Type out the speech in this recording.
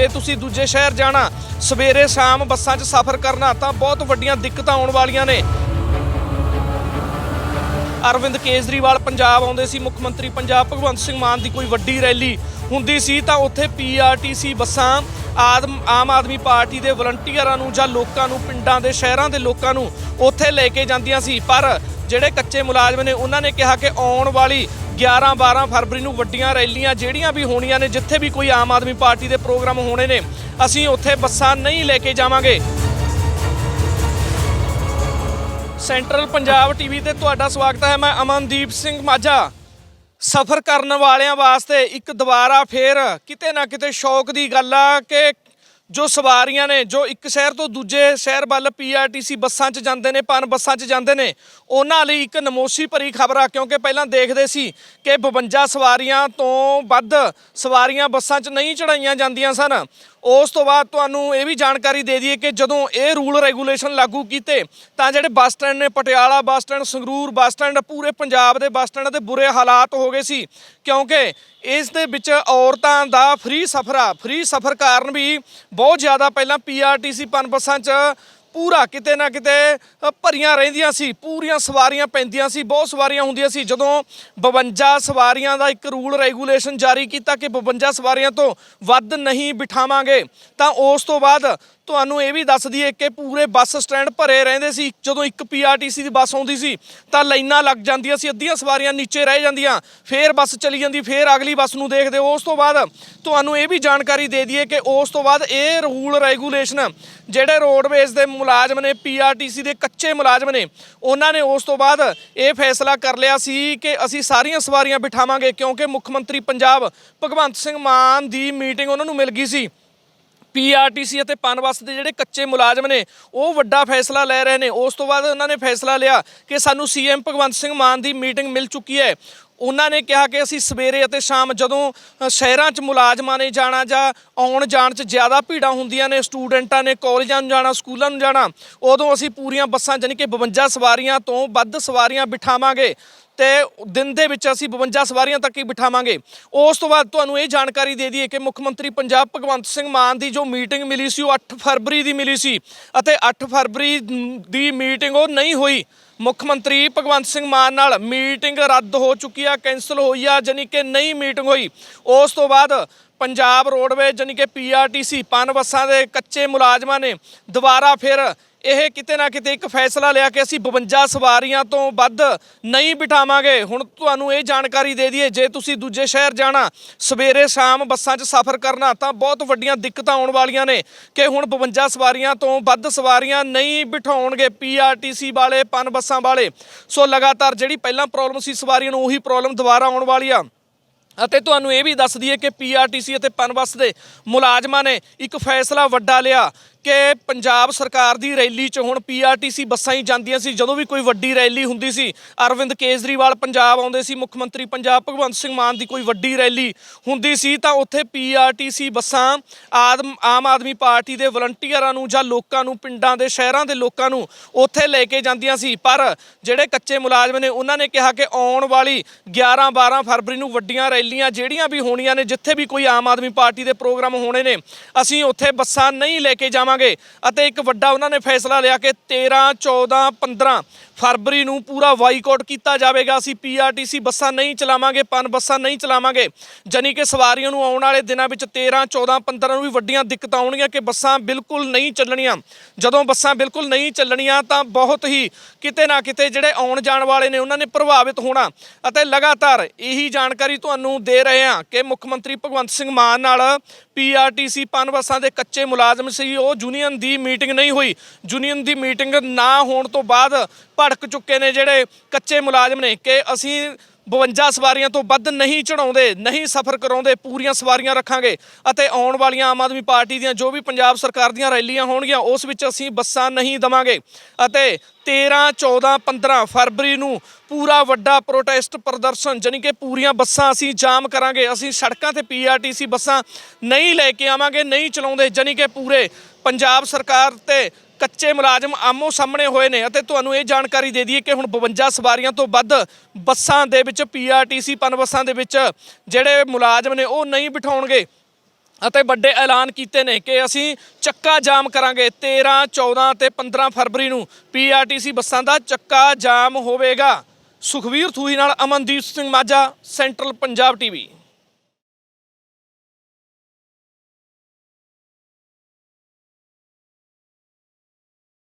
ਜੇ ਤੁਸੀਂ ਦੂਜੇ ਸ਼ਹਿਰ ਜਾਣਾ, ਸਵੇਰੇ ਸ਼ਾਮ ਬੱਸਾਂ 'ਚ ਸਫ਼ਰ ਕਰਨਾ, ਤਾਂ ਬਹੁਤ ਵੱਡੀਆਂ ਦਿੱਕਤਾਂ ਆਉਣ ਵਾਲੀਆਂ ਨੇ। ਅਰਵਿੰਦ ਕੇਜਰੀਵਾਲ ਪੰਜਾਬ ਆਉਂਦੇ ਸੀ, ਮੁੱਖ ਮੰਤਰੀ ਪੰਜਾਬ ਭਗਵੰਤ ਸਿੰਘ ਮਾਨ ਦੀ ਕੋਈ ਵੱਡੀ ਰੈਲੀ ਹੁੰਦੀ ਸੀ, ਤਾਂ ਉੱਥੇ ਪੀਆਰਟੀਸੀ ਬੱਸਾਂ ਆਦਮ ਆਮ ਆਦਮੀ ਪਾਰਟੀ ਦੇ ਵਲੰਟੀਅਰਾਂ ਨੂੰ ਜਾਂ ਲੋਕਾਂ ਨੂੰ, ਪਿੰਡਾਂ ਦੇ ਸ਼ਹਿਰਾਂ ਦੇ ਲੋਕਾਂ ਨੂੰ ਉੱਥੇ ਲੈ ਕੇ ਜਾਂਦੀਆਂ ਸੀ। ਪਰ ਜਿਹੜੇ ਕੱਚੇ ਮੁਲਾਜ਼ਮ ਨੇ, ਉਹਨਾਂ ਨੇ ਕਿਹਾ ਕਿ ਆਉਣ ਵਾਲੀ 11 12 ਫਰਵਰੀ ਨੂੰ ਵੱਡੀਆਂ ਰੈਲੀਆਂ ਜਿਹੜੀਆਂ ਵੀ ਹੋਣੀਆਂ ਨੇ, ਜਿੱਥੇ ਵੀ ਕੋਈ ਆਮ ਆਦਮੀ ਪਾਰਟੀ ਦੇ ਪ੍ਰੋਗਰਾਮ ਹੋਣੇ ਨੇ, ਅਸੀਂ ਉੱਥੇ ਬੱਸਾਂ ਨਹੀਂ ਲੈ ਕੇ ਜਾਵਾਂਗੇ। ਸੈਂਟਰਲ ਪੰਜਾਬ ਟੀਵੀ ਤੇ ਤੁਹਾਡਾ ਸਵਾਗਤ ਹੈ, ਮੈਂ ਅਮਨਦੀਪ ਸਿੰਘ ਮਾਝਾ। ਸਫ਼ਰ ਕਰਨ ਵਾਲਿਆਂ ਵਾਸਤੇ ਇੱਕ ਦੁਬਾਰਾ ਫੇਰ ਕਿਤੇ ਨਾ ਕਿਤੇ ਸ਼ੌਕ ਦੀ ਗੱਲ ਆ ਕਿ ਜੋ ਸਵਾਰੀਆਂ ਨੇ, ਜੋ ਇੱਕ ਸ਼ਹਿਰ ਤੋਂ ਦੂਜੇ ਸ਼ਹਿਰ ਵੱਲ ਪੀਆਰਟੀਸੀ ਬੱਸਾਂ 'ਚ ਜਾਂਦੇ ਨੇ, ਪਨ ਬੱਸਾਂ 'ਚ ਜਾਂਦੇ ਨੇ, ਉਹਨਾਂ ਲਈ ਇੱਕ ਨਮੋਸ਼ੀ ਭਰੀ ਖਬਰ ਆ, ਕਿਉਂਕਿ ਪਹਿਲਾਂ ਦੇਖਦੇ ਸੀ ਕਿ 52 ਸਵਾਰੀਆਂ ਤੋਂ ਵੱਧ ਸਵਾਰੀਆਂ ਬੱਸਾਂ 'ਚ ਨਹੀਂ ਚੜਾਈਆਂ ਜਾਂਦੀਆਂ ਸਨ। ਉਸ ਤੋਂ ਬਾਅਦ ਤੁਹਾਨੂੰ ਇਹ ਵੀ ਜਾਣਕਾਰੀ ਦੇ ਦਈਏ ਕਿ ਜਦੋਂ ਇਹ ਰੂਲ ਰੈਗੂਲੇਸ਼ਨ ਲਾਗੂ ਕੀਤੇ, ਤਾਂ ਜਿਹੜੇ ਬੱਸ ਸਟੈਂਡ ਨੇ, Patiala bus stand, Sangrur bus stand, ਪੂਰੇ ਪੰਜਾਬ ਦੇ ਬੱਸ ਸਟੈਂਡ ਦੇ ਬੁਰੇ ਹਾਲਾਤ ਹੋ ਗਏ ਸੀ, ਕਿਉਂਕਿ ਇਸ ਦੇ ਵਿੱਚ ਔਰਤਾਂ ਦਾ ਫ੍ਰੀ ਸਫ਼ਰ ਆ। ਫ੍ਰੀ ਸਫ਼ਰ ਕਾਰਨ ਵੀ ਬਹੁਤ ਜ਼ਿਆਦਾ ਪਹਿਲਾਂ ਪੀਆਰਟੀਸੀ ਪਨ ਬੱਸਾਂ 'ਚ ਪੂਰਾ ਕਿਤੇ ਨਾ ਕਿਤੇ ਭਰੀਆਂ ਰਹਿੰਦੀਆਂ ਸੀ, ਪੂਰੀਆਂ ਸਵਾਰੀਆਂ ਪੈਂਦੀਆਂ ਸੀ, ਬਹੁਤ ਸਵਾਰੀਆਂ ਹੁੰਦੀਆਂ ਸੀ। ਜਦੋਂ 52 ਸਵਾਰੀਆਂ ਦਾ ਇੱਕ ਰੂਲ ਰੈਗੂਲੇਸ਼ਨ ਜਾਰੀ ਕੀਤਾ ਕਿ 52 ਸਵਾਰੀਆਂ ਤੋਂ ਵੱਧ ਨਹੀਂ ਬਿਠਾਵਾਂਗੇ, ਤਾਂ ਉਸ ਤੋਂ ਬਾਅਦ ਤੁਹਾਨੂੰ ਇਹ ਵੀ ਦੱਸ ਦਈਏ ਕਿ ਪੂਰੇ ਬੱਸ ਸਟੈਂਡ ਭਰੇ ਰਹਿੰਦੇ ਸੀ। ਜਦੋਂ ਇੱਕ ਪੀਆਰਟੀਸੀ ਦੀ ਬੱਸ ਆਉਂਦੀ ਸੀ, ਤਾਂ ਲਾਈਨਾਂ ਲੱਗ ਜਾਂਦੀਆਂ ਸੀ, ਅੱਧੀਆਂ ਸਵਾਰੀਆਂ ਨੀਚੇ ਰਹਿ ਜਾਂਦੀਆਂ। ਫੇਰ ਬੱਸ ਚਲੀ ਜਾਂਦੀ, ਫੇਰ ਅਗਲੀ ਬੱਸ ਨੂੰ ਦੇਖਦੇ ਉਸ ਤੋਂ ਬਾਅਦ ਤੁਹਾਨੂੰ ਇਹ ਵੀ ਜਾਣਕਾਰੀ ਦੇ ਦਈਏ ਕਿ ਉਸ ਤੋਂ ਬਾਅਦ ਇਹ ਰੂਲ ਰੈਗੂਲੇਸ਼ਨ ਜਿਹੜੇ ਰੋਡਵੇਜ਼ ਦੇ ਮੁਲਾਜ਼ਮ ਨੇ ਪੀਆਰਟੀਸੀ ਦੇ ਕੱਚੇ ਮੁਲਾਜ਼ਮ ਨੇ, ਉਹਨਾਂ ਨੇ ਉਸ ਤੋਂ ਬਾਅਦ ਇਹ ਫੈਸਲਾ ਕਰ ਲਿਆ ਸੀ ਕਿ ਅਸੀਂ ਸਾਰੀਆਂ ਸਵਾਰੀਆਂ ਬਿਠਾਵਾਂਗੇ ਕਿਉਂਕਿ ਮੁੱਖ ਮੰਤਰੀ ਪੰਜਾਬ ਭਗਵੰਤ ਸਿੰਘ ਮਾਨ ਦੀ ਮੀਟਿੰਗ ਉਹਨਾਂ ਨੂੰ ਮਿਲ ਗਈ ਸੀ। ਪੀਆਰਟੀਸੀ ਅਤੇ ਪਨਬਸ ਦੇ ਜਿਹੜੇ ਕੱਚੇ ਮੁਲਾਜ਼ਮ ਨੇ, ਉਹ ਵੱਡਾ ਫੈਸਲਾ ਲੈ ਰਹੇ ਨੇ। ਉਸ ਤੋਂ ਬਾਅਦ ਉਹਨਾਂ ਨੇ ਫੈਸਲਾ ਲਿਆ ਕਿ ਸਾਨੂੰ ਸੀਐਮ ਭਗਵੰਤ ਸਿੰਘ ਮਾਨ ਦੀ ਮੀਟਿੰਗ ਮਿਲ ਚੁੱਕੀ ਹੈ। ਉਹਨਾਂ ਨੇ ਕਿਹਾ ਕਿ ਅਸੀਂ ਸਵੇਰੇ ਅਤੇ ਸ਼ਾਮ ਜਦੋਂ ਸ਼ਹਿਰਾਂ 'ਚ ਮੁਲਾਜ਼ਮਾਂ ਨੇ ਜਾਣਾ ਜਾਂ ਆਉਣ ਜਾਣ 'ਚ ਜ਼ਿਆਦਾ ਭੀੜਾਂ ਹੁੰਦੀਆਂ ਨੇ, ਸਟੂਡੈਂਟਾਂ ਨੇ ਕਾਲਜਾਂ ਨੂੰ ਜਾਣਾ, ਸਕੂਲਾਂ ਨੂੰ ਜਾਣਾ, ਉਦੋਂ ਅਸੀਂ ਪੂਰੀਆਂ ਬੱਸਾਂ ਜਾਣੀ ਕਿ 52 ਸਵਾਰੀਆਂ ਤੋਂ ਵੱਧ ਸਵਾਰੀਆਂ ਬਿਠਾਵਾਂਗੇ। ਤੇ ਦਿਨ ਦੇ ਵਿੱਚ ਅਸੀਂ 52 ਸਵਾਰੀਆਂ ਤੱਕ ਹੀ ਬਿਠਾਵਾਂਗੇ। ਉਸ ਤੋਂ ਬਾਅਦ ਤੁਹਾਨੂੰ ਇਹ ਜਾਣਕਾਰੀ ਦੇ ਦਈਏ ਕਿ ਮੁੱਖ ਮੰਤਰੀ ਪੰਜਾਬ ਭਗਵੰਤ ਸਿੰਘ ਮਾਨ ਦੀ ਜੋ ਮੀਟਿੰਗ ਮਿਲੀ ਸੀ, ਉਹ 8 ਫਰਵਰੀ ਦੀ ਮਿਲੀ ਸੀ ਅਤੇ 8 ਫਰਵਰੀ ਦੀ ਮੀਟਿੰਗ ਉਹ ਨਹੀਂ ਹੋਈ। ਮੁੱਖ ਮੰਤਰੀ ਭਗਵੰਤ ਸਿੰਘ ਮਾਨ ਨਾਲ ਮੀਟਿੰਗ ਰੱਦ ਹੋ ਚੁੱਕੀ ਆ ਕੈਨਸਲ ਹੋਈ ਆ, ਜਾਣੀ ਕਿ ਨਹੀਂ ਮੀਟਿੰਗ ਹੋਈ। ਉਸ ਤੋਂ ਬਾਅਦ ਪੰਜਾਬ ਰੋਡਵੇ ਜਾਣੀ ਕਿ ਪੀਆਰਟੀਸੀ ਪਨ ਬੱਸਾਂ ਦੇ ਕੱਚੇ ਮੁਲਾਜ਼ਮਾਂ ਨੇ ਦੁਬਾਰਾ ਫਿਰ ਇਹ ਕਿਤੇ ਨਾ ਕਿਤੇ ਇੱਕ ਫੈਸਲਾ ਲਿਆ ਕਿ ਅਸੀਂ 52 ਸਵਾਰੀਆਂ ਤੋਂ ਵੱਧ ਨਹੀਂ ਬਿਠਾਵਾਂਗੇ। ਹੁਣ ਤੁਹਾਨੂੰ ਇਹ ਜਾਣਕਾਰੀ ਦੇ ਦਈਏ, ਜੇ ਤੁਸੀਂ ਦੂਜੇ ਸ਼ਹਿਰ ਜਾਣਾ, ਸਵੇਰੇ ਸ਼ਾਮ ਬੱਸਾਂ 'ਚ ਸਫ਼ਰ ਕਰਨਾ, ਤਾਂ ਬਹੁਤ ਵੱਡੀਆਂ ਦਿੱਕਤਾਂ ਆਉਣ ਵਾਲੀਆਂ ਨੇ ਕਿ ਹੁਣ 52 ਸਵਾਰੀਆਂ ਤੋਂ ਵੱਧ ਸਵਾਰੀਆਂ ਨਹੀਂ ਬਿਠਾਉਣਗੇ ਪੀਆਰਟੀਸੀ ਵਾਲੇ, ਪਨ ਬੱਸਾਂ ਵਾਲੇ। ਸੋ ਲਗਾਤਾਰ ਜਿਹੜੀ ਪਹਿਲਾਂ ਪ੍ਰੋਬਲਮ ਸੀ ਸਵਾਰੀਆਂ ਨੂੰ, ਉਹੀ ਪ੍ਰੋਬਲਮ ਦੁਬਾਰਾ ਆਉਣ ਵਾਲੀ ਆ। ਅਤੇ ਤੁਹਾਨੂੰ ਇਹ ਵੀ ਦੱਸ ਦਈਏ ਕਿ ਪੀਆਰਟੀਸੀ ਅਤੇ ਪਨਬਸ ਦੇ ਮੁਲਾਜ਼ਮਾਂ ਨੇ ਇੱਕ ਫੈਸਲਾ ਵੱਡਾ ਲਿਆ ਕਿ ਪੰਜਾਬ ਸਰਕਾਰ ਦੀ ਰੈਲੀ 'ਚ ਹੁਣ ਪੀਆਰਟੀਸੀ ਬੱਸਾਂ ਹੀ ਜਾਂਦੀਆਂ ਸੀ, ਜਦੋਂ ਵੀ ਕੋਈ ਵੱਡੀ ਰੈਲੀ ਹੁੰਦੀ ਸੀ, ਅਰਵਿੰਦ ਕੇਜਰੀਵਾਲ ਪੰਜਾਬ ਆਉਂਦੇ ਸੀ, ਮੁੱਖ ਮੰਤਰੀ ਪੰਜਾਬ ਭਗਵੰਤ ਸਿੰਘ ਮਾਨ ਦੀ ਕੋਈ ਵੱਡੀ ਰੈਲੀ ਹੁੰਦੀ ਸੀ, ਤਾਂ ਉੱਥੇ ਪੀਆਰਟੀਸੀ ਬੱਸਾਂ ਆਦਮ, ਆਮ ਆਦਮੀ ਪਾਰਟੀ ਦੇ ਵਲੰਟੀਅਰਾਂ ਨੂੰ ਜਾਂ ਲੋਕਾਂ ਨੂੰ, ਪਿੰਡਾਂ ਦੇ ਸ਼ਹਿਰਾਂ ਦੇ ਲੋਕਾਂ ਨੂੰ ਉੱਥੇ ਲੈ ਕੇ ਜਾਂਦੀਆਂ ਸੀ। ਪਰ ਜਿਹੜੇ ਕੱਚੇ ਮੁਲਾਜ਼ਮ ਨੇ, ਉਹਨਾਂ ਨੇ ਕਿਹਾ ਕਿ ਆਉਣ ਵਾਲੀ 11 12 ਫਰਵਰੀ ਨੂੰ ਵੱਡੀਆਂ ਰੈਲੀਆਂ ਜਿਹੜੀਆਂ ਵੀ ਹੋਣੀਆਂ ਨੇ, ਜਿੱਥੇ ਵੀ ਕੋਈ ਆਮ ਆਦਮੀ ਪਾਰਟੀ ਦੇ ਪ੍ਰੋਗਰਾਮ ਹੋਣੇ ਨੇ, ਅਸੀਂ ਉੱਥੇ ਬੱਸਾਂ ਨਹੀਂ ਲੈ ਕੇ ਜਾਵਾਂਗੇ। ਅਤੇ ਇੱਕ ਵੱਡਾ ਉਹਨਾਂ ਨੇ ਫੈਸਲਾ ਲਿਆ ਕਿ 13 14 15 ਫਰਵਰੀ ਨੂੰ ਪੂਰਾ ਬਾਈਕਾਟ ਕੀਤਾ ਜਾਵੇਗਾ। ਅਸੀਂ ਪੀਆਰਟੀਸੀ ਬੱਸਾਂ ਨਹੀਂ ਚਲਾਵਾਂਗੇ, ਪਨ ਬੱਸਾਂ ਨਹੀਂ ਚਲਾਵਾਂਗੇ। ਜਾਣੀ ਕਿ ਸਵਾਰੀਆਂ ਨੂੰ ਆਉਣ ਵਾਲੇ ਦਿਨਾਂ ਵਿੱਚ 13 14 15 ਨੂੰ ਵੀ ਵੱਡੀਆਂ ਦਿੱਕਤਾਂ ਆਉਣਗੀਆਂ ਕਿ ਬੱਸਾਂ ਬਿਲਕੁਲ ਨਹੀਂ ਚੱਲਣੀਆਂ। ਜਦੋਂ ਬੱਸਾਂ ਬਿਲਕੁਲ ਨਹੀਂ ਚੱਲਣੀਆਂ ਤਾਂ ਬਹੁਤ ਹੀ ਕਿਤੇ ਨਾ ਕਿਤੇ ਜਿਹੜੇ ਆਉਣ ਜਾਣ ਵਾਲੇ ਨੇ ਉਹਨਾਂ ਨੇ ਪ੍ਰਭਾਵਿਤ ਹੋਣਾ ਅਤੇ ਲਗਾਤਾਰ ਇਹੀ ਜਾਣਕਾਰੀ ਤੁਹਾਨੂੰ ਦੇ ਰਹੇ ਹਾਂ ਕਿ ਮੁੱਖ ਮੰਤਰੀ ਭਗਵੰਤ ਸਿੰਘ ਮਾਨ ਨਾਲ ਪੀਆਰਟੀਸੀ ਪਨ ਬੱਸਾਂ ਦੇ ਕੱਚੇ ਮੁਲਾਜ਼ਮ ਸੀ, ਉਹ ਯੂਨੀਅਨ ਦੀ ਮੀਟਿੰਗ ਨਹੀਂ ਹੋਈ। ਯੂਨੀਅਨ ਦੀ ਮੀਟਿੰਗ ਨਾ ਹੋਣ ਤੋਂ ਬਾਅਦ ਭੜਕ ਚੁੱਕੇ ਨੇ ਜਿਹੜੇ ਕੱਚੇ ਮੁਲਾਜ਼ਮ ਨੇ ਕਿ ਅਸੀਂ 52 ਸਵਾਰੀਆਂ ਤੋਂ ਵੱਧ ਨਹੀਂ ਚੜਾਉਂਦੇ ਨਹੀਂ ਸਫ਼ਰ ਕਰਾਉਂਦੇ, ਪੂਰੀਆਂ ਸਵਾਰੀਆਂ ਰੱਖਾਂਗੇ ਅਤੇ ਆਉਣ ਵਾਲੀਆਂ ਆਮ ਆਦਮੀ ਪਾਰਟੀ ਦੀਆਂ ਜੋ ਵੀ ਪੰਜਾਬ ਸਰਕਾਰ ਦੀਆਂ ਰੈਲੀਆਂ ਹੋਣਗੀਆਂ, ਉਸ ਵਿੱਚ ਅਸੀਂ ਬੱਸਾਂ ਨਹੀਂ ਦਵਾਂਗੇ ਅਤੇ 13 14 15 ਫਰਵਰੀ ਨੂੰ ਪੂਰਾ ਵੱਡਾ ਪ੍ਰੋਟੈਸਟ ਪ੍ਰਦਰਸ਼ਨ, ਜਾਣੀ ਕਿ ਪੂਰੀਆਂ ਬੱਸਾਂ ਅਸੀਂ ਜਾਮ ਕਰਾਂਗੇ, ਅਸੀਂ ਸੜਕਾਂ ਤੇ ਪੀਆਰਟੀਸੀ ਬੱਸਾਂ ਨਹੀਂ ਲੈ ਕੇ ਆਵਾਂਗੇ, ਨਹੀਂ ਚਲਾਉਂਦੇ, ਜਾਣੀ ਕਿ ਪੂਰੇ ਪੰਜਾਬ ਸਰਕਾਰ ਤੇ ਕੱਚੇ ਮੁਲਾਜ਼ਮ ਆਮੋ ਸਾਹਮਣੇ ਹੋਏ ਨੇ ਅਤੇ ਤੁਹਾਨੂੰ ਇਹ ਜਾਣਕਾਰੀ ਦੇ ਦਈਏ ਕਿ ਹੁਣ 52 ਸਵਾਰੀਆਂ ਤੋਂ ਵੱਧ ਬੱਸਾਂ ਦੇ ਵਿੱਚ ਪੀਆਰਟੀਸੀ ਪਨ ਬੱਸਾਂ ਦੇ ਵਿੱਚ ਜਿਹੜੇ ਮੁਲਾਜ਼ਮ ਨੇ ਉਹ ਨਹੀਂ ਬਿਠਾਉਣਗੇ। ਅਤੇ ਵੱਡੇ ਐਲਾਨ ਕੀਤੇ ਨੇ ਕਿ ਅਸੀਂ ਚੱਕਾ ਜਾਮ ਕਰਾਂਗੇ। 13 14 ਤੇ 15 ਫਰਵਰੀ ਨੂੰ ਪੀਆਰਟੀਸੀ ਬੱਸਾਂ ਦਾ ਚੱਕਾ ਜਾਮ ਹੋਵੇਗਾ। ਸੁਖਵੀਰ ਥੂਹੀ ਨਾਲ ਅਮਨਦੀਪ ਸਿੰਘ ਮਾਝਾ, ਸੈਂਟਰਲ ਪੰਜਾਬ ਟੀਵੀ।